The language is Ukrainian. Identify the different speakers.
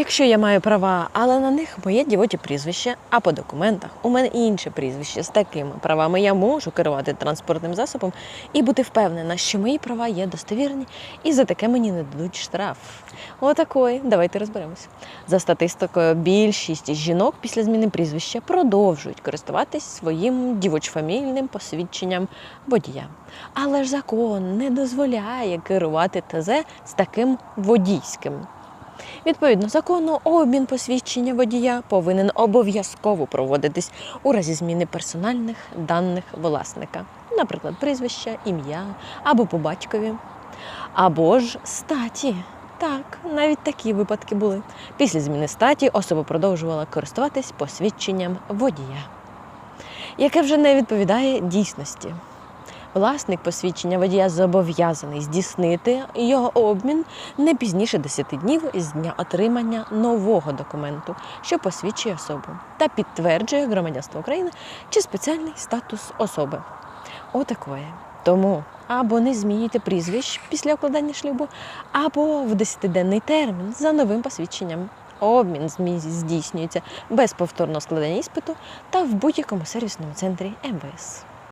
Speaker 1: Якщо я маю права, але на них моє дівоче прізвище, а по документах у мене інше прізвище з такими правами, я можу керувати транспортним засобом і бути впевнена, що мої права є достовірні, і за таке мені не дадуть штраф. Отакої, давайте розберемось. За статистикою, більшість жінок після зміни прізвища продовжують користуватись своїм дівочфамільним посвідченням водія. Але ж закон не дозволяє керувати ТЗ з таким водійським. Відповідно закону, обмін посвідчення водія повинен обов'язково проводитись у разі зміни персональних даних власника, наприклад, прізвища, ім'я або по батькові, або ж статі. Так, навіть такі випадки були. Після зміни статі особа продовжувала користуватись посвідченням водія, яке вже не відповідає дійсності. Власник посвідчення водія зобов'язаний здійснити його обмін не пізніше 10 днів з дня отримання нового документу, що посвідчує особу та підтверджує громадянство України чи спеціальний статус особи. Отакої. Тому або не змінюйте прізвищ після укладання шлюбу, або в 10-денний термін за новим посвідченням. Обмін здійснюється без повторного складення іспиту та в будь-якому сервісному центрі МВС.